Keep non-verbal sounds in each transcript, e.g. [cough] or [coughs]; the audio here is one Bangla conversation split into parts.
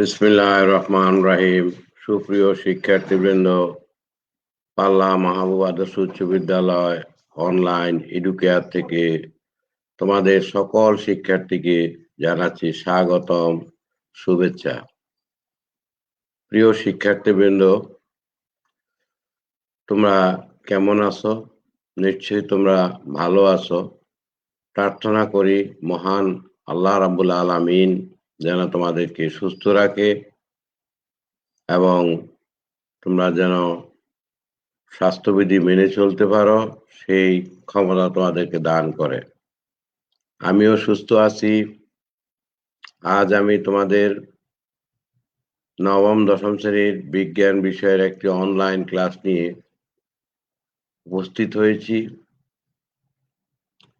বিসমিল্লাহ রহমান রাহিম। সুপ্রিয় শিক্ষার্থীবৃন্দ, পাল্লা মাহবুব আদর্শ উচ্চ বিদ্যালয় অনলাইন এডুকেয়ার থেকে তোমাদের সকল শিক্ষার্থীকে জানাচ্ছি স্বাগতম, শুভেচ্ছা। প্রিয় শিক্ষার্থীবৃন্দ, তোমরা কেমন আছো? নিশ্চয়ই তোমরা ভালো আছো। প্রার্থনা করি, মহান আল্লাহ রাবুল আলমিন যেন তোমাদেরকে সুস্থ রাখে এবং তোমরা যেন স্বাস্থ্যবিধি মেনে চলতে পারো, সেই ক্ষমতা তোমাদেরকে দান করে। আমিও সুস্থ আছি। আজ আমি তোমাদের নবম, দশম শ্রেণির বিজ্ঞান বিষয়ের একটি অনলাইন ক্লাস নিয়ে উপস্থিত হয়েছি।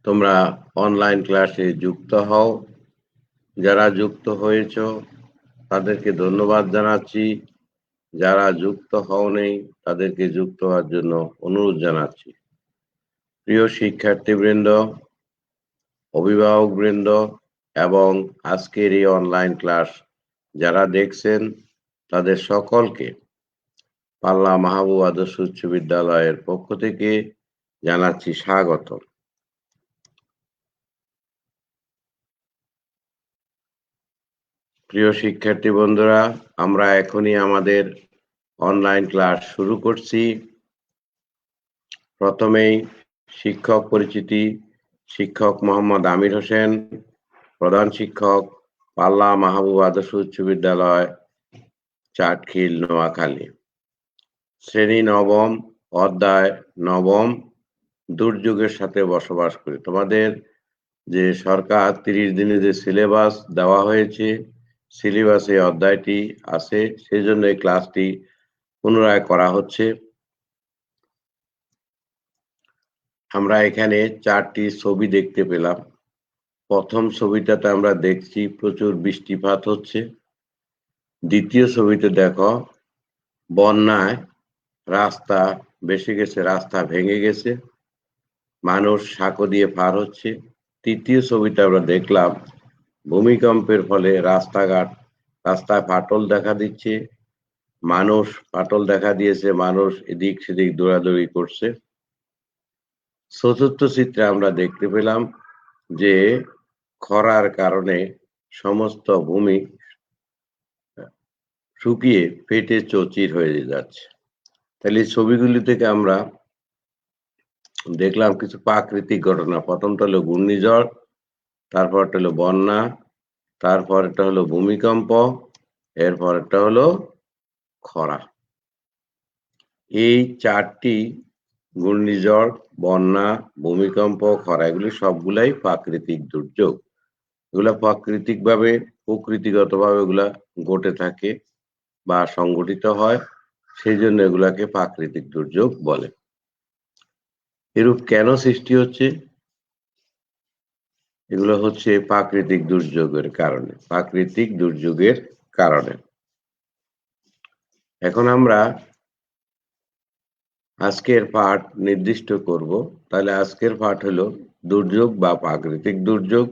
তোমরা অনলাইন ক্লাসে যুক্ত হও। যারা যুক্ত হয়েছ, তাদেরকে ধন্যবাদ জানাচ্ছি। যারা যুক্ত হও নেই তাদেরকে যুক্ত হওয়ার জন্য অনুরোধ জানাচ্ছি। প্রিয় শিক্ষার্থীবৃন্দ, অভিভাবকবৃন্দ এবং আজকের এই অনলাইন ক্লাস যারা দেখছেন, তাদের সকলকে পাল্লা মাহবুব আদর্শ উচ্চ বিদ্যালয়ের পক্ষ থেকে জানাচ্ছি স্বাগত প্রিয় শিক্ষার্থী বন্ধুরা, আমরা এখনই আমাদের অনলাইন ক্লাস শুরু করছি। প্রথমেই শিক্ষক পরিচিতি, শিক্ষক মোহাম্মদ আমির হোসেন, প্রধান শিক্ষক, পাল্লা মাহবুব আদর্শ উচ্চ বিদ্যালয়, চাটখিল, নোয়াখালী। শ্রেণি নবম, অধ্যায় নবম, দুর্যোগের সাথে বসবাস করি। তোমাদের যে সরকার, তিরিশ দিনে যে সিলেবাস দেওয়া হয়েছে সিলেবাসে অধ্যায়টি আছে সেই জন্য এই ক্লাসটি পুনরায় করা হচ্ছে। আমরা এখানে চারটি ছবি দেখতে পেলাম। প্রথম ছবিটাতে আমরা দেখছি প্রচুর বৃষ্টিপাত হচ্ছে। দ্বিতীয় ছবিতে দেখো, বন্যায় রাস্তা বেশি গেছে, রাস্তা ভেঙে গেছে। মানুষ সাঁকো দিয়ে পার হচ্ছে। তৃতীয় ছবিটা আমরা দেখলাম ভূমিকম্পের ফলে রাস্তাঘাট, রাস্তায় ফাটল দেখা দিচ্ছে, মানুষ, ফাটল দেখা দিয়েছে, মানুষ এদিক সেদিক দৌড়াদৌড়ি করছে। চতুর্থ চিত্রে আমরা দেখতে পেলাম যে খরার কারণে সমস্ত ভূমি শুকিয়ে পেটে চচির হয়ে যাচ্ছে। তাহলে ছবিগুলি থেকে আমরা দেখলাম কিছু প্রাকৃতিক ঘটনা। প্রথমটা হলো ঘূর্ণিঝড় তারপরটা হলো বন্যা, তারপরটা হলো ভূমিকম্প, এরপরটা হলো খরা। এই চারটি ঘূর্ণিঝড়, বন্যা, ভূমিকম্প, খরা, এগুলি সবগুলাই প্রাকৃতিক দুর্যোগ। এগুলা প্রাকৃতিকভাবে, প্রকৃতিগতভাবে এগুলা ঘটে থাকে বা সংগঠিত হয় সেই জন্য এগুলাকে প্রাকৃতিক দুর্যোগ বলে। এরূপ কেন সৃষ্টি হচ্ছে? এগুলো হচ্ছে প্রাকৃতিক দুর্যোগের কারণে, প্রাকৃতিক দুর্যোগের কারণে। এখন আমরা আজকের পাঠ নির্দিষ্ট করব। তাহলে আজকের পাঠ হলো দুর্যোগ বা প্রাকৃতিক দুর্যোগ।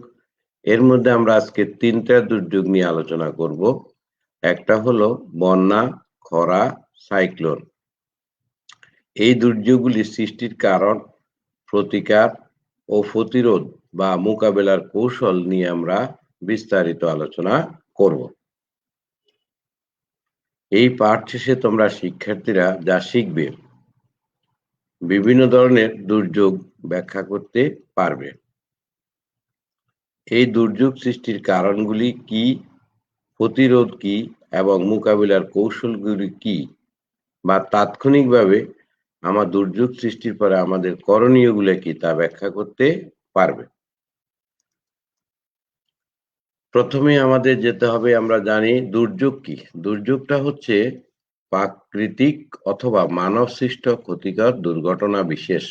এর মধ্যে আমরা আজকে তিনটা দুর্যোগ নিয়ে আলোচনা করব। একটা হলো বন্যা, খরা, সাইক্লোন। এই দুর্যোগগুলি সৃষ্টির কারণ প্রতিকার ও প্রতিরোধ। বা মোকাবেলার কৌশল নিয়ে আমরা বিস্তারিত আলোচনা করব। এই পাঠ শেষে তোমরা শিক্ষার্থীরা যা শিখবে, বিভিন্ন ধরনের দুর্যোগ ব্যাখ্যা করতে পারবে। এই দুর্যোগ সৃষ্টির কারণগুলি কি, প্রতিরোধ কি এবং মোকাবিলার কৌশলগুলি কি বা তাৎক্ষণিকভাবে আমার দুর্যোগ সৃষ্টির পরে আমাদের করণীয়গুলো কি তা ব্যাখ্যা করতে পারবে। প্রথমে আমাদের যেতে হবে, আমরা জানি দুর্যোগ কি। দুর্যোগটা হচ্ছে প্রাকৃতিক অথবা মানব সৃষ্ট ক্ষতিকর দুর্ঘটনা বিশেষ।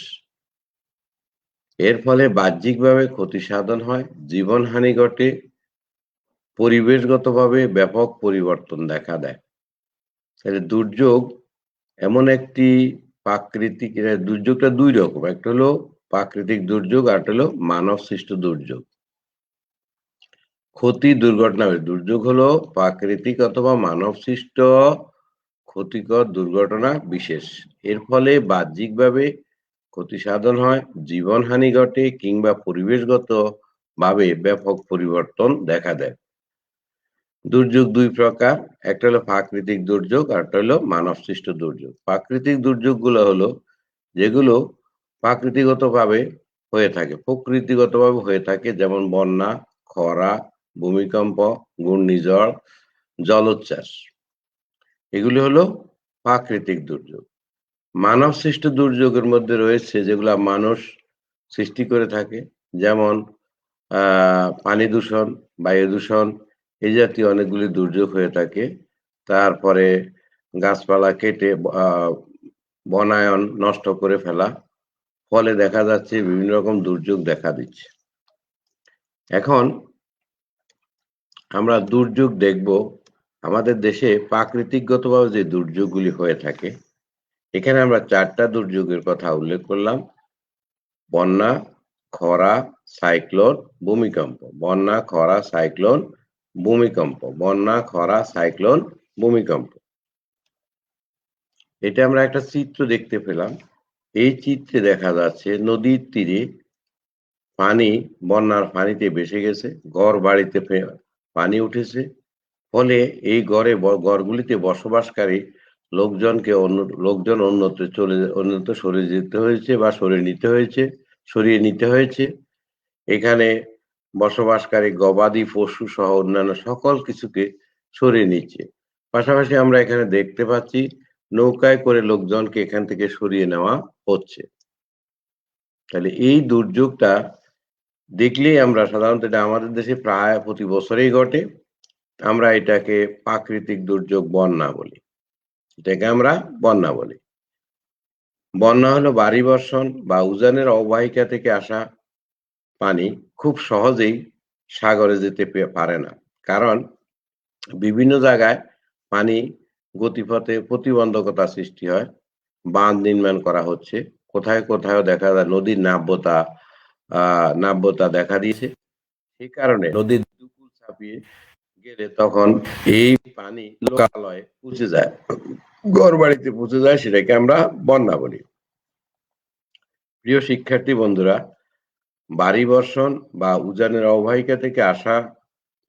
এর ফলে বাহ্যিকভাবে ক্ষতি সাধন হয়, জীবনহানি ঘটে, পরিবেশগতভাবে ব্যাপক পরিবর্তন দেখা দেয়। তাহলে দুর্যোগ এমন একটি প্রাকৃতিক, দুর্যোগটা দুই রকম, একটা হলো প্রাকৃতিক দুর্যোগ আর একটা হলো মানব সৃষ্ট দুর্যোগ। ক্ষতি দুর্ঘটনা দুর্যোগ হলো প্রাকৃতিক অথবা মানব সৃষ্ট ক্ষতিকর দুর্ঘটনা বিশেষ। এর ফলে বাহ্যিকভাবে ক্ষতি সাধন হয়, জীবনহানি ঘটে কিংবা পরিবেশগত ভাবে ব্যাপক পরিবর্তন দেখা দেয়। দুর্যোগ দুই প্রকার, একটা হলো প্রাকৃতিক দুর্যোগ আর একটা হলো মানব সৃষ্ট দুর্যোগ। প্রাকৃতিক দুর্যোগগুলো হলো যেগুলো প্রাকৃতিগতভাবে হয়ে থাকে, প্রকৃতিগতভাবে হয়ে থাকে, যেমন বন্যা, খরা ভূমিকম্প, ঘূর্ণিঝড়, জলোচ্ছ্বাস। এগুলি হলো প্রাকৃতিক দুর্যোগ। মানব সৃষ্ট দুর্যোগের মধ্যে রয়েছে যেগুলা মানুষ সৃষ্টি করে থাকে, যেমন পানি দূষণ, বায়ু দূষণ এই জাতীয় অনেকগুলি দুর্যোগ হয়ে থাকে। তারপরে গাছপালা কেটে বনায়ন নষ্ট করে ফেলা। ফলে দেখা যাচ্ছে বিভিন্ন রকম দুর্যোগ দেখা দিচ্ছে। এখন আমরা দুর্যোগ দেখব। আমাদের দেশে প্রাকৃতিকগতভাবে যে দুর্যোগগুলি হয়ে থাকে, এখানে আমরা চারটা দুর্যোগের কথা উল্লেখ করলাম। বন্যা, খরা, সাইক্লোন, ভূমিকম্প। বন্যা, খরা, সাইক্লোন, ভূমিকম্প। বন্যা, খরা, সাইক্লোন, ভূমিকম্প। এটা আমরা একটা চিত্র দেখতে পেলাম। এই চিত্রে দেখা যাচ্ছে নদীর তীরে পানি, বন্যার পানিতে ভেসে গেছে ঘর বাড়িতে পানি উঠেছে। ফলে এই গড়ে গড়গুলিতে বসবাসকারী লোকজনকে অন্য, লোকজন অন্যত্র চলে, অন্যত্র সরে যেতে হয়েছে বা সরে নিতে হয়েছে, সরিয়ে নিতে হয়েছে। এখানে বসবাসকারী গবাদি পশু সহ অন্যান্য সকল কিছুকে সরিয়ে নিচ্ছে। পাশাপাশি আমরা এখানে দেখতে পাচ্ছি নৌকায় করে লোকজনকে এখান থেকে সরিয়ে নেওয়া হচ্ছে। তাহলে এই দুর্যোগটা দেখলেই আমরা সাধারণত এটা আমাদের দেশে প্রায় প্রতি বছরেই ঘটে। আমরা এটাকে প্রাকৃতিক দুর্যোগ বন্যা বলি। এটাকে আমরা বন্যা বলি। বন্যা হলো বাড়ি বর্ষণ বা উজানের অববাহিকা থেকে আসা পানি খুব সহজেই সাগরে যেতে পারে না। কারণ বিভিন্ন জায়গায় পানি গতিপথে প্রতিবন্ধকতা সৃষ্টি হয়। বাঁধ নির্মাণ করা হচ্ছে। কোথায় কোথায় দেখা যায় নদীর নাব্যতা নাব্যতা দেখা দিয়েছে। সেই কারণে নদীর দুকুল ছাপিয়ে গেলে তখন এই পানি লোকালয়ে পৌঁছে যায়। ঘর বাড়িতে পৌঁছে যায়, সেটাকে আমরা বন্যা বলি। প্রিয় শিক্ষার্থী বন্ধুরা, বাড়ি বর্ষণ বা উজানের অববাহিকা থেকে আসা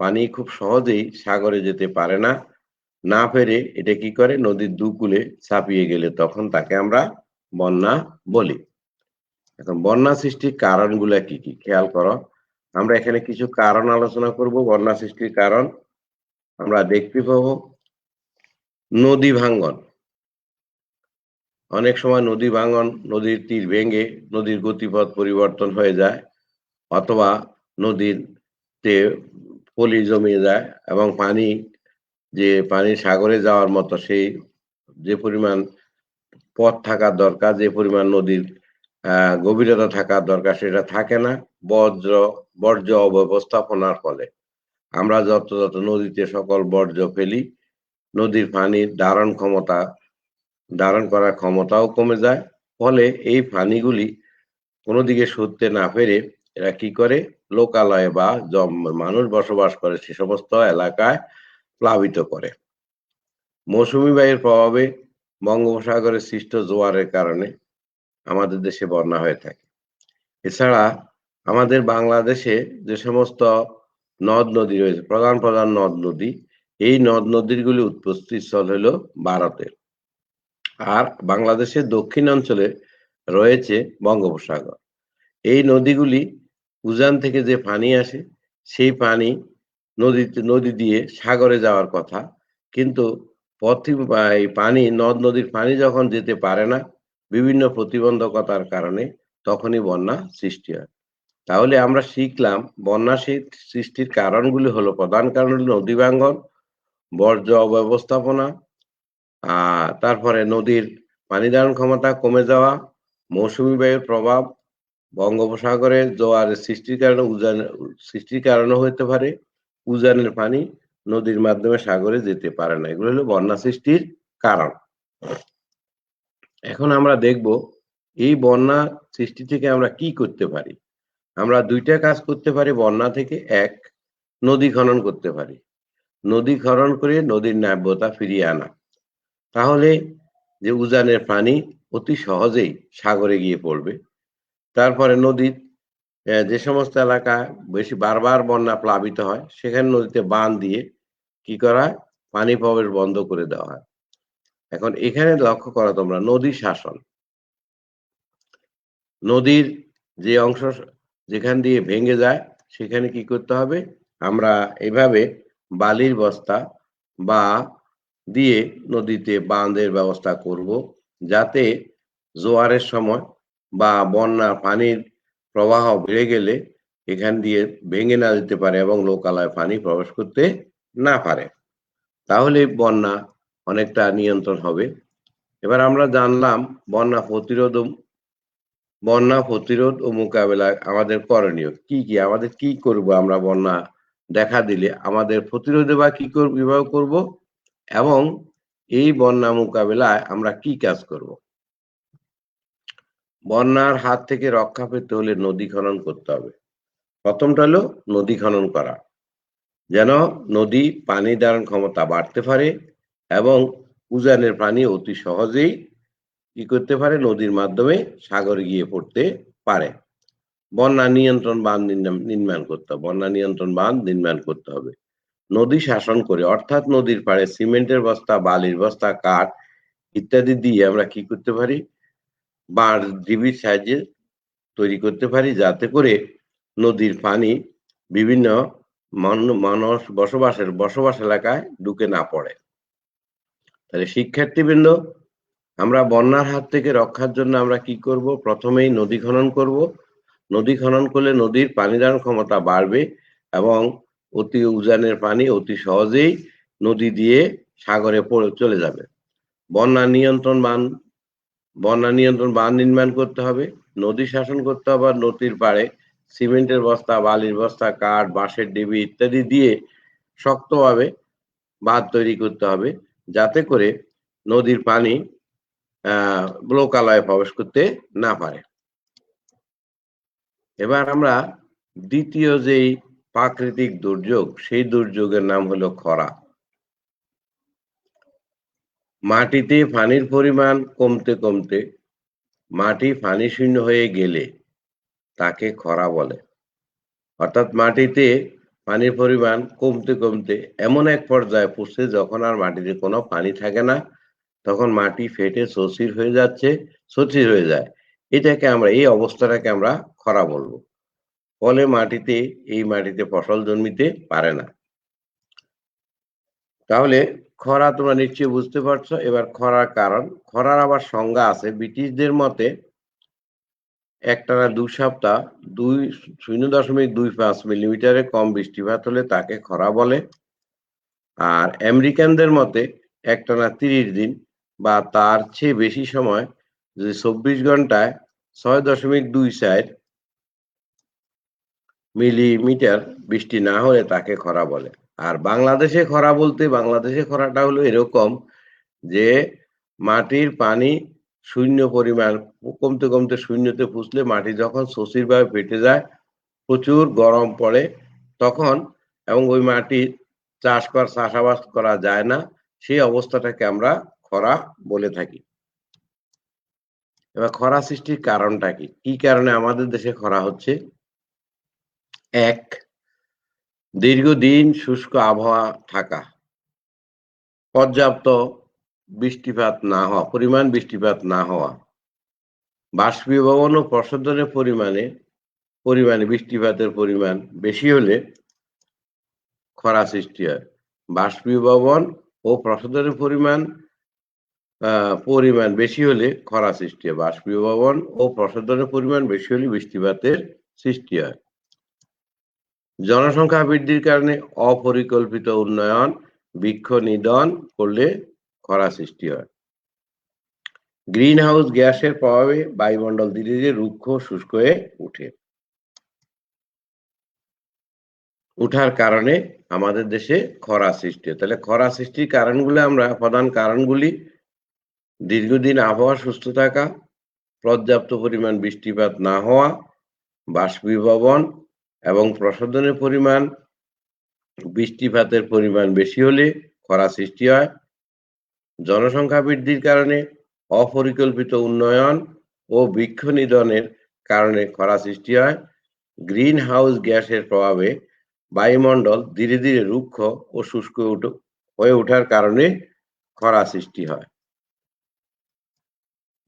পানি খুব সহজেই সাগরে যেতে পারে না। না পেরে এটা কি করে? নদীর দুকুলে ছাপিয়ে গেলে তখন তাকে আমরা বন্যা বলি। এখন বন্যা সৃষ্টির কারণগুলা কি কি? খেয়াল করো। আমরা এখানে কিছু কারণ আলোচনা করব। বন্যা সৃষ্টির কারণ আমরা দেখতে পাব। নদী ভাঙ্গন। অনেক সময় নদী ভাঙ্গন, নদীর তীর ভেঙে নদীর গতিপথ পরিবর্তন হয়ে যায় অথবা নদীতে পলি জমিয়ে যায় এবং পানি যে পানি সাগরে যাওয়ার মতো সেই যে পরিমাণ পথ থাকার দরকার, যে পরিমাণ নদীর গভীরতা থাকার দরকার, সেটা থাকে না বজ্র বর্জ্য অব্যবস্থাপনার ফলে। আমরা যত যত নদীতে সকল বর্জ্য ফেলি, নদীর পানির ধারণ ক্ষমতা, ধারণ করার ক্ষমতাও কমে যায়। ফলে এই পানিগুলি কোনো দিকে সরতে না পেরে এরা কি করে? লোকালয়ে বা মানুষ বসবাস করে সে সমস্ত এলাকায় প্লাবিত করে। মৌসুমী বায়ুর প্রভাবে বঙ্গোপসাগরের সৃষ্ট জোয়ারের কারণে আমাদের দেশে বন্যা হয়ে থাকে। এছাড়া আমাদের বাংলাদেশে যে সমস্ত নদ নদী রয়েছে, প্রধান প্রধান নদ নদী, এই নদ নদীগুলি উৎপত্তি স্থল হলো ভারতের। আর বাংলাদেশের দক্ষিণ অঞ্চলে রয়েছে বঙ্গোপসাগর। এই নদীগুলি উজান থেকে যে পানি আসে, সেই পানি নদীতে নদী দিয়ে সাগরে যাওয়ার কথা। কিন্তু পথি পানি, নদ নদীর পানি যখন যেতে পারে না বিভিন্ন প্রতিবন্ধকতার কারণে তখনই বন্যা সৃষ্টি হয়। তাহলে আমরা শিখলাম বন্যা সৃষ্টির কারণগুলি হলো প্রধান কারণ হলো নদী ভাঙ্গন, বর্জ্য অব্যবস্থাপনা তারপরে নদীর পানি ধারণ ক্ষমতা কমে যাওয়া, মৌসুমী বায়ুর প্রভাব, বঙ্গোপসাগরে জোয়ারের সৃষ্টির কারণে উজান সৃষ্টির কারণে হতে পারে, উজানের পানি নদীর মাধ্যমে সাগরে যেতে পারে না। এগুলো হলো বন্যা সৃষ্টির কারণ। এখন আমরা দেখব এই বন্যা সৃষ্টি থেকে আমরা কি করতে পারি। আমরা দুইটা কাজ করতে পারি, বন্যা থেকে এক, নদী খনন করতে পারি। নদী খনন করে নদীর নাব্যতা ফিরিয়ে আনা। তাহলে যে উজানের পানি অতি সহজেই সাগরে গিয়ে পড়বে। তারপরে নদীর যে সমস্ত এলাকা বেশি বারবার বন্যা প্লাবিত হয়, সেখানে নদীতে বাঁধ দিয়ে কি করা পানি প্রবেশ বন্ধ করে দেওয়া হয়। এখন এখানে লক্ষ্য করো তোমরা, নদী শাসন। নদীর যে অংশ যেখান দিয়ে ভেঙে যায়, সেখানে কি করতে হবে? আমরা এভাবে বালির বস্তা বা দিয়ে নদীতে বাঁধের ব্যবস্থা করব যাতে জোয়ারের সময় বা বন্যা পানির প্রবাহ বেড়ে গেলে এখান দিয়ে ভেঙে না যেতে পারে এবং লোকালয় পানি প্রবেশ করতে না পারে। তাহলে বন্যা অনেকটা নিয়ন্ত্রণ হবে। এবার আমরা জানলাম বন্যা প্রতিরোধ বন্যা প্রতিরোধ ও মোকাবেলায় আমাদের করণীয়। কি কি? আমাদের কি করব আমরা বন্যা দেখা দিলে? আমাদের প্রতিরোধে বা কি বিবাহ করব? এবং এই বন্যা মোকাবেলায় আমরা কি কাজ করব? বন্যার হাত থেকে রক্ষা পেতে হলে নদী খনন করতে হবে। প্রথমটা হলো নদী খনন করা। যেন নদী পানি ধারণ ক্ষমতা বাড়তে পারে এবং উজানের পানি অতি সহজেই কি করতে পারে? নদীর মাধ্যমে সাগরে গিয়ে পড়তে পারে। বন্যা নিয়ন্ত্রণ বাঁধ নির্মাণ করতে হবে। বন্যা নিয়ন্ত্রণ বাঁধ নির্মাণ করতে হবে। নদী শাসন করে, অর্থাৎ নদীর পাড়ে সিমেন্টের বস্তা, বালির বস্তা, কাঠ ইত্যাদি দিয়ে আমরা কি করতে পারি? বাঁধ ডিবির সাহায্যে তৈরি করতে পারি, যাতে করে নদীর পানি বিভিন্ন মানুষ বসবাসের, বসবাস এলাকায় ঢুকে না পড়ে। তাহলে শিক্ষার্থীবৃন্দ, আমরা বন্যার হাত থেকে রক্ষার জন্য আমরা কি করব? প্রথমেই নদী খনন করব। নদী খনন করলে নদীর পানি ধারণ ক্ষমতা বাড়বে এবং অতি উজানের পানি অতি সহজেই নদী দিয়ে সাগরে পড়ে, চলে যাবে। বন্যা নিয়ন্ত্রণ বান, বন্যা নিয়ন্ত্রণ বান নির্মাণ করতে হবে। নদী শাসন করতে হবে, নদীর পাড়ে। সিমেন্টের বস্তা, বালির বস্তা, কাঠ, বাঁশের ডিবি ইত্যাদি দিয়ে শক্তভাবে বাঁধ তৈরি করতে হবে। যাতে করে নদীর পানি লোকালয়ে প্রবেশ করতে না পারে। এবার আমরা দ্বিতীয় যেই প্রাকৃতিক দুর্যোগ, সেই দুর্যোগের নাম হলো খরা। মাটিতে পানির পরিমাণ কমতে কমতে মাটি পানি শূন্য হয়ে গেলে তাকে খরা বলে। অর্থাৎ মাটিতে পানির পরিমাণ কমতে কমতে এমন এক পর্যায়ে পড়ছে যখন আর মাটিতে কোনো পানি থাকে না। তখন মাটি ফেটে সসির হয়ে যাচ্ছে সচির হয়ে যায়। এটাকে আমরা, এই অবস্থাটাকে আমরা খরা বলব। ফলে মাটিতে, এই মাটিতে ফসল জন্মিতে পারে না। তাহলে খরা তোমরা নিশ্চয়ই বুঝতে পারছ। এবার খরার কারণ, খরার আবার সংজ্ঞা আছে ব্রিটিশদের মতে একটানা দু সপ্তাহ, দুই, শূন্য দশমিক দুই পাঁচ মিলিমিটারে কম বৃষ্টিপাত হলে তাকে খরা বলে। আর আমেরিকানদের মতে একটানা তিরিশ দিন বা তার চেয়ে বেশি সময় যদি চব্বিশ ঘন্টায় ছয় দশমিক দুই চার মিলিমিটার বৃষ্টি না হলে তাকে খরা বলে। আর বাংলাদেশে খরা বলতে, বাংলাদেশে খরাটা হলো এরকম যে মাটির পানি শূন্য পরিমাণ, কমতে কমতে শূন্যতে পুষলে মাটি যখন শশীর ভাবে ফেটে যায়, প্রচুর গরম পড়ে, তখন এবং ওই মাটি চাষ করা, চাষাবাদ করা যায় না, সেই অবস্থাটাকে আমরা খরা বলে থাকি। এবার খরা সৃষ্টির কারণটা কি? কি কারণে আমাদের দেশে খরা হচ্ছে? এক, দীর্ঘদিন শুষ্ক আবহাওয়া থাকা, পর্যাপ্ত বৃষ্টিপাত না হওয়া, পরিমাণ বৃষ্টিপাত না হওয়া বাষ্পীভবন ও প্রশোধনের পরিমাণে পরিমাণে বৃষ্টিপাতের পরিমাণ বেশি হলে খরা সৃষ্টি হয়। বাষ্পীভবন ও প্রশোধনের পরিমাণ পরিমাণ বেশি হলে খরা সৃষ্টি হয়। বাষ্পীভবন ও প্রশোধনের পরিমাণ বেশি হলে বৃষ্টিপাতের সৃষ্টি হয়। জনসংখ্যা বৃদ্ধির কারণে অপরিকল্পিত উন্নয়ন, বৃক্ষ নিধন করলে খরা সৃষ্টি হয়। গ্রিন হাউস গ্যাসের প্রভাবে বায়ুমণ্ডল ধীরে ধীরে রুক্ষ, শুষ্ক হয়ে উঠে উঠার কারণে আমাদের দেশে খরা সৃষ্টি তাহলে খরা সৃষ্টির কারণগুলো আমরা, প্রধান কারণগুলি, দীর্ঘদিন আবহাওয়া সুস্থ থাকা, পর্যাপ্ত পরিমাণ বৃষ্টিপাত না হওয়া, বাষ্পীভবন এবং প্রশোধনের পরিমাণ, বৃষ্টিপাতের পরিমাণ বেশি হলে খরা সৃষ্টি হয়। জনসংখ্যা বৃদ্ধির কারণে অপরিকল্পিত উন্নয়ন ও বৃক্ষ নিধনের কারণে খরা সৃষ্টি হয়। গ্রিন হাউস গ্যাসের প্রভাবে বায়ুমণ্ডল ধীরে ধীরে রুক্ষ ও শুষ্ক হয়ে ওঠার কারণে খরা সৃষ্টি হয়।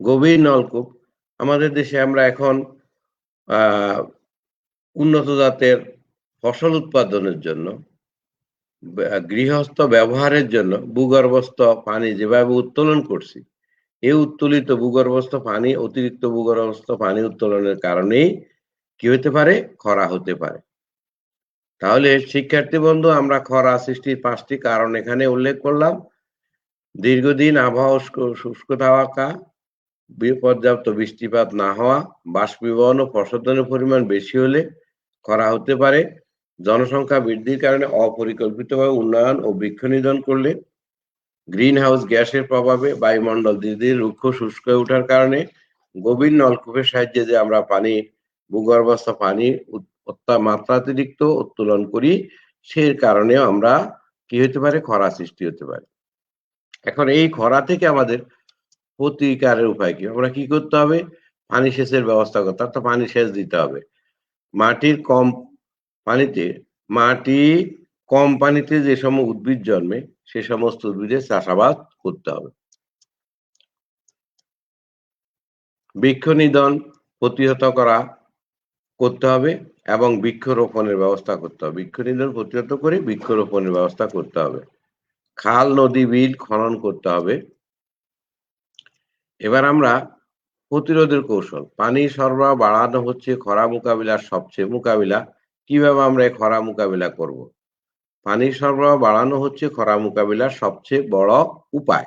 গভীর নলকূপ। আমাদের দেশে আমরা এখন উন্নত জাতের ফসল উৎপাদনের জন্য গৃহস্থ ব্যবহারের জন্য ভূগর্ভস্থ পানি যেভাবে উত্তোলন করছি, এই উত্তোলিত ভূগর্ভস্থ পানি, অতিরিক্ত ভূগর্ভস্থ পানি উত্তোলনের কারণেই কি হতে পারে? খরা হতে পারে। তাহলে শিক্ষার্থী বন্ধু, আমরা খরা সৃষ্টির পাঁচটি কারণ এখানে উল্লেখ করলাম। দীর্ঘদিন আবহাওয়া শুষ্ক থাকা পর্যাপ্ত বৃষ্টিপাত না হওয়া, বাষ্পীভবন ও ফসলের পরিমাণ বেশি হলে খরা হতে পারে। জনসংখ্যা বৃদ্ধির কারণে অপরিকল্পিতভাবে উন্নয়ন ও বৃক্ষ নিধন করলে গ্রিন হাউস গ্যাসের প্রভাবে বায়ুমণ্ডল ধীরে ধীরে রুক্ষ শুষ্ক হয়ে ওঠার কারণে গভীর নলকূপের সাহায্যে যে আমরা পানি, ভূগর্ভস্থ পানি মাত্রাতিরিক্ত উত্তোলন করি, সেই কারণে আমরা কি হতে পারে? খরা সৃষ্টি হতে পারে। এখন এই খরা থেকে আমাদের প্রতিকারের উপায় কি? আমরা কি করতে হবে? পানি সেচের ব্যবস্থা করতে অর্থাৎ পানি সেচ দিতে হবে। মাটির কম পানিতে মাটি কম পানিতে যে সময় উদ্ভিদ জন্মে, সে সমস্ত উদ্ভিদের চাষাবাদ করতে হবে। বৃক্ষ নিধন প্রতিহত করা করতে হবে এবং বৃক্ষরোপণের ব্যবস্থা করতে হবে। বৃক্ষ নিধন প্রতিহত করে বৃক্ষরোপণের ব্যবস্থা করতে হবে। খাল, নদী, বিল খনন করতে হবে। এবার আমরা প্রতিরোধের কৌশল। পানি সরবরাহ বাড়ানো হচ্ছে, খরা মোকাবিলার সবচেয়ে মোকাবিলা। কীভাবে আমরা খরা মোকাবিলা করব? পানির সরবরাহ বাড়ানো হচ্ছে খরা মোকাবিলার সবচেয়ে বড় উপায়।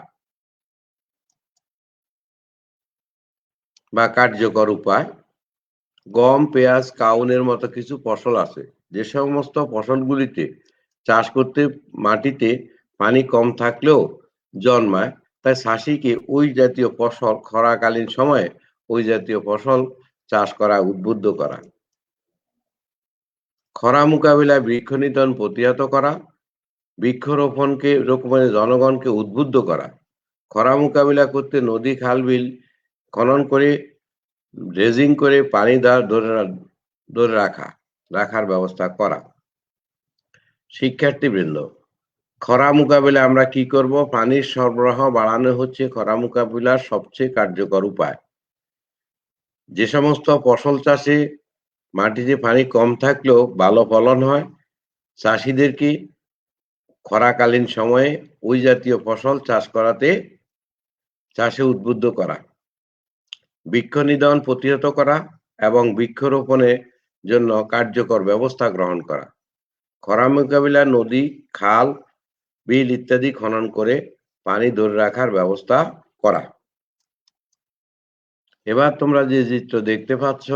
বা কার্যকর উপায়, গম, পেঁয়াজ, কাউনের মতো কিছু ফসল আছে। যে সমস্ত ফসলগুলিতে চাষ করতে মাটিতে পানি কম থাকলেও জন্মায়, তাই চাষিকে ওই জাতীয় ফসল খরাকালীন সময়ে ওই জাতীয় ফসল চাষ করা উদ্বুদ্ধ করা। খরা মোকাবিলায় বৃক্ষ নিধন প্রতিহত করা, বৃক্ষরোপণকে রোপণে জনগণকে উদ্বুদ্ধ করা। খরা মোকাবিলা করতে নদী খাল বিল খনন করে, ড্রেজিং করে পানি দ্বারা ধরে ধরে রাখা, রাখার ব্যবস্থা করা। শিক্ষার্থীবৃন্দ, খরা মোকাবিলা আমরা কি করব? পানির সরবরাহ বাড়ানো হচ্ছে খরা মোকাবিলার সবচেয়ে কার্যকর উপায়। যে সমস্ত ফসল চাষে মাটিতে পানি কম থাকলেও ভালো ফলন হয়। চাষিদেরকে খরাকালীন সময়ে ওই জাতীয় ফসল চাষ করাতে চাষে উদ্বুদ্ধ করা? বৃক্ষ নিধন প্রতিহত করা এবং বৃক্ষরোপণের জন্য কার্যকর ব্যবস্থা গ্রহণ করা। খরা মোকাবিলা, নদী, খাল, বিল ইত্যাদি খনন করে পানি ধরে রাখার ব্যবস্থা করা। এবার তোমরা যে চিত্র দেখতে পাচ্ছ,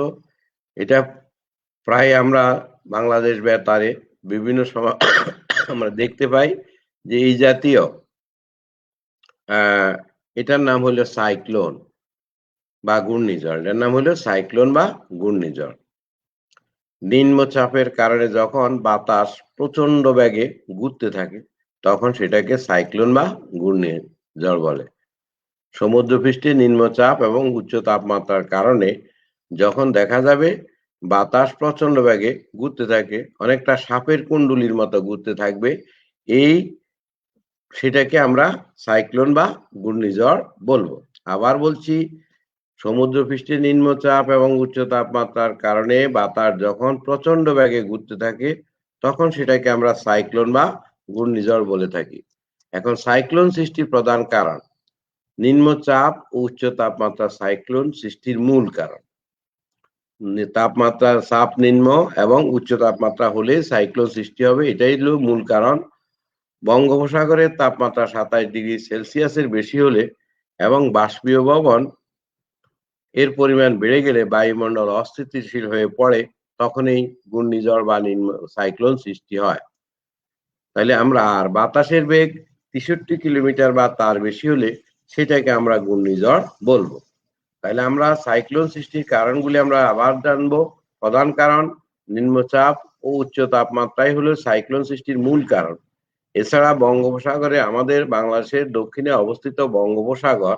এটা প্রায় আমরা বাংলাদেশ বেতারে বিভিন্ন সময় [coughs] আমরা দেখতে পাই যে এই জাতীয় এটার নাম হলো সাইক্লোন বা ঘূর্ণিঝড়। এটার নাম হলো সাইক্লোন বা ঘূর্ণিঝড়। নিম্নচাপের কারণে যখন বাতাস প্রচণ্ড বেগে ঘুরতে থাকে, তখন সেটাকে সাইক্লোন বা ঘূর্ণিঝড় বলে। সমুদ্রপৃষ্ঠে নিম্নচাপ এবং উচ্চ তাপমাত্রার কারণে যখন দেখা যাবে বাতাস প্রচণ্ড বেগে ঘুরতে থাকে, অনেকটা সাপের কুণ্ডুলির মতো ঘুরতে থাকবে। এই সেটাকে আমরা সাইক্লোন বা ঘূর্ণিঝড় বলব। আবার বলছি সমুদ্রপৃষ্ঠে নিম্নচাপ এবং উচ্চ তাপমাত্রার কারণে বাতাস যখন প্রচণ্ড বেগে ঘুরতে থাকে, তখন সেটাকে আমরা সাইক্লোন বা ঘূর্ণিঝড় বলে থাকি। এখন সাইক্লোন সৃষ্টির প্রধান কারণ, নিম্নচাপ ও উচ্চ তাপমাত্রা সাইক্লোন সৃষ্টির মূল কারণ। তাপমাত্রা চাপ নিম্ন এবং উচ্চ তাপমাত্রা হলে সাইক্লোন সৃষ্টি হবে, এটাই হলো মূল কারণ। বঙ্গোপসাগরের তাপমাত্রা সাতাশ ডিগ্রি সেলসিয়াসের বেশি হলে এবং বাষ্পীয় ভবন এর পরিমাণ বেড়ে গেলে বায়ুমণ্ডল অস্থিতিশীল হয়ে পড়ে, তখনই ঘূর্ণিঝড় বা নিম্ন সাইক্লোন সৃষ্টি হয়। তাহলে আমরা আর বাতাসের বেগ তেষট্টি কিলোমিটার বা তার বেশি হলে সেটাকে আমরা ঘূর্ণিঝড় বলব। তাহলে আমরা সাইক্লোন সৃষ্টির কারণগুলি আমরা আবার জানব। প্রধান কারণ, নিম্নচাপ ও উচ্চ তাপমাত্রাই হলো সাইক্লোন সৃষ্টির মূল কারণ। এছাড়া বঙ্গোপসাগরে আমাদের বাংলাদেশের দক্ষিণে অবস্থিত বঙ্গোপসাগর,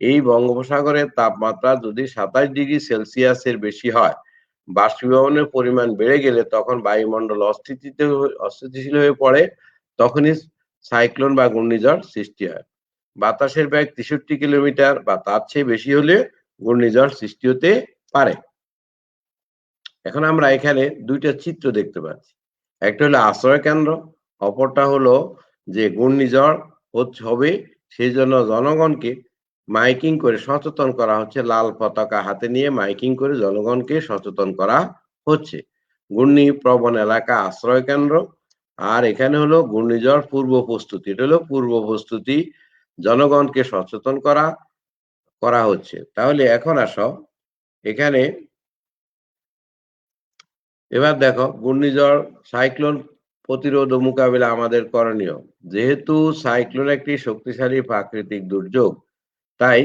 এই বঙ্গোপসাগরের তাপমাত্রা যদি সাতাশ ডিগ্রি সেলসিয়াসের বেশি হয়, বাষ্পীভবনের পরিমাণ বেড়ে গেলে তখন বায়ুমণ্ডল অস্থিতিতে অস্থিতিশীল হয়ে পড়ে, তখনই সাইক্লোন বা ঘূর্ণিঝড় সৃষ্টি হয়। বাতাসের ব্যাগ তেষট্টি কিলোমিটার বা তার চেয়ে বেশি হলে ঘূর্ণিঝড় সৃষ্টি হতে পারে। এখন আমরা এখানে দুইটা চিত্র দেখতে পাচ্ছি। একটা হলো আশ্রয় কেন্দ্র, অপরটা হলো যে ঘূর্ণিঝড় হচ্ছে, হবে সেই জন্য জনগণকে মাইকিং করে সচেতন করা হচ্ছে, লাল পতাকা হাতে নিয়ে মাইকিং করে জনগণকে সচেতন করা হচ্ছে। ঘূর্ণি প্রবণ এলাকা, আশ্রয় কেন্দ্র, আর এখানে হলো ঘূর্ণিঝড় পূর্ব প্রস্তুতি। এটা হলো পূর্ব প্রস্তুতি, জনগণকে সচেতন করা করা হচ্ছে। তাহলে এখন আসো। এখানে এবার দেখো, ঘূর্ণিঝড়, সাইক্লোন প্রতিরোধ ও মোকাবিলা আমাদের করণীয়। যেহেতু সাইক্লোন একটি শক্তিশালী প্রাকৃতিক দুর্যোগ, তাই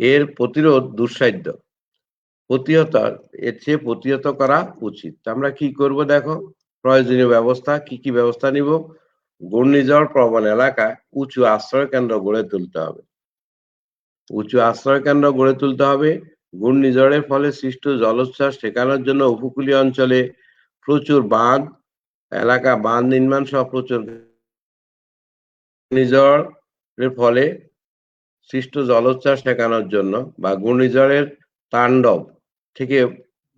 এর প্রতিরোধ দুঃসাধ্য। প্রতিহত, এর চেয়ে প্রতিহত করা উচিত। আমরা কি করব দেখো, প্রয়োজনীয় ব্যবস্থা, কি কি ব্যবস্থা নিব? ঘূর্ণিঝড় প্রবণ এলাকায় উঁচু আশ্রয় কেন্দ্র গড়ে তুলতে হবে। উঁচু আশ্রয় কেন্দ্র গড়ে তুলতে হবে। ঘূর্ণিঝড়ের ফলে সৃষ্ট জলোচ্ছ্বাস ঠেকানোর জন্য উপকূলীয় অঞ্চলে প্রচুর বাঁধ, এলাকা বাঁধ নির্মাণ সহ প্রচুর ঘূর্ণিঝড়ের ফলে সৃষ্ট জলোচ্ছ্বাস ঠেকানোর জন্য বা ঘূর্ণিঝড়ের তাণ্ডব থেকে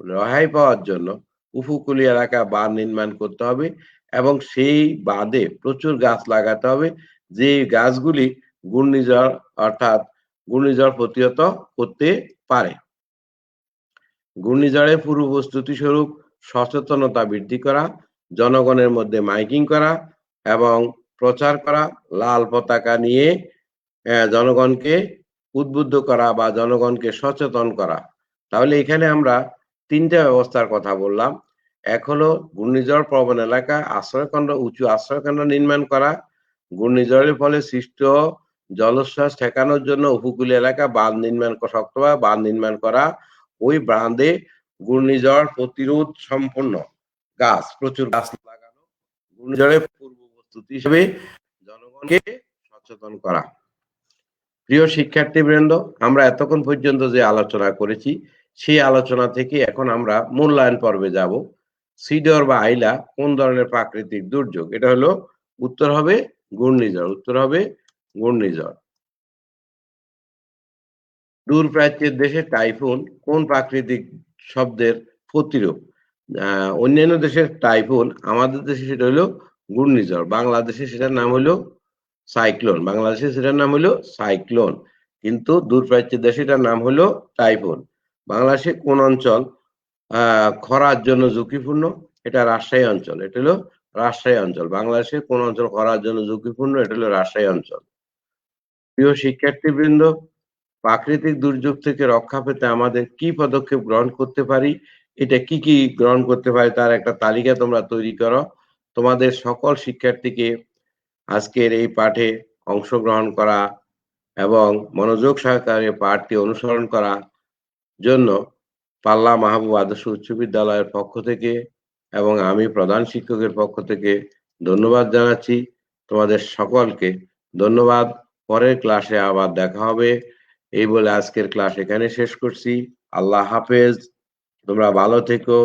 রেহাই পাওয়ার জন্য উপকূলীয় এলাকা বাঁধ নির্মাণ করতে হবে এবং সেই বাঁধে প্রচুর গাছ লাগাতে হবে। যে গাছগুলি ঘূর্ণিঝড় অর্থাৎ ঘূর্ণিঝড় প্রতিহত করতে পারে। ঘূর্ণিঝড়ের পূর্ব প্রস্তুতি স্বরূপ সচেতনতা বৃদ্ধি করা, জনগণের মধ্যে মাইকিং করা এবং প্রচার করা, লাল পতাকা নিয়ে জনগণকে উদ্বুদ্ধ করা বা জনগণকে সচেতন করা। তাহলে এখানে আমরা তিনটা ব্যবস্থার কথা বললাম। এক হলো ঘূর্ণিঝড় প্রবণ এলাকায় আশ্রয়কেন্দ্র, উঁচু আশ্রয়কেন্দ্র নির্মাণ করা। ঘূর্ণিঝড়ের ফলে সৃষ্ট জলশ্বাস ঠেকানোর জন্য উপকূলীয় এলাকা বাঁধ নির্মাণ শক্ত বা বাঁধ নির্মাণ করা। ওই বাঁধে ঘূর্ণিঝড় প্রতিরোধ সম্পন্ন গাছ, প্রচুর গাছ লাগানো ঘূর্ণিঝড়ের পূর্ব প্রস্তুতি হিসেবে জনগণকে সচেতন করা। প্রিয় শিক্ষার্থী শিক্ষার্থীবৃন্দ, আমরা এতক্ষণ পর্যন্ত যে আলোচনা করেছি, সেই আলোচনা থেকে এখন আমরা মূল্যায়ন পর্বে যাব। সিডর বা আইলা কোন ধরনের প্রাকৃতিক দুর্যোগ? এটা হলো, উত্তর হবে ঘূর্ণিঝড়, উত্তর হবে ঘূর্ণিঝড় দূর প্রাচ্যের দেশে টাইফুন কোন প্রাকৃতিক শব্দের প্রতিরূপ? অন্যান্য দেশের টাইফুন আমাদের দেশে সেটা হলো ঘূর্ণিঝড় বাংলাদেশে সেটার নাম হলো সাইক্লোন, বাংলাদেশে সেটার নাম হলো সাইক্লোন, কিন্তু দূরপ্রাচ্যের দেশে এটার নাম হলো টাইফুন। বাংলাদেশে কোন অঞ্চল খরার জন্য ঝুঁকিপূর্ণ? এটা রাজশাহী অঞ্চল, এটা হলো রাজশাহী অঞ্চল। বাংলাদেশে কোন অঞ্চল খরার জন্য ঝুঁকিপূর্ণ? এটা হলো রাজশাহী অঞ্চল। প্রিয় শিক্ষার্থীবৃন্দ, প্রাকৃতিক দুর্যোগ থেকে রক্ষা পেতে আমাদের কি পদক্ষেপ গ্রহণ করতে পারি? এটা কি কি গ্রহণ করতে পারি তার একটা তালিকা তোমরা তৈরি করো। তোমাদের সকল শিক্ষার্থীকে আজকের এই পাঠে অংশগ্রহণ করা এবং মনোযোগ সহকারে পাঠটি অনুসরণ করা জন্য পাল্লা মাহবুব আদর্শ উচ্চ বিদ্যালয়ের পক্ষ থেকে এবং আমি প্রধান শিক্ষকের পক্ষ থেকে ধন্যবাদ জানাচ্ছি। তোমাদের সকলকে ধন্যবাদ। পরের ক্লাসে আবার দেখা হবে। এই বলে আজকের ক্লাস এখানে শেষ করছি। আল্লাহ হাফেজ। তোমরা ভালো থেকো।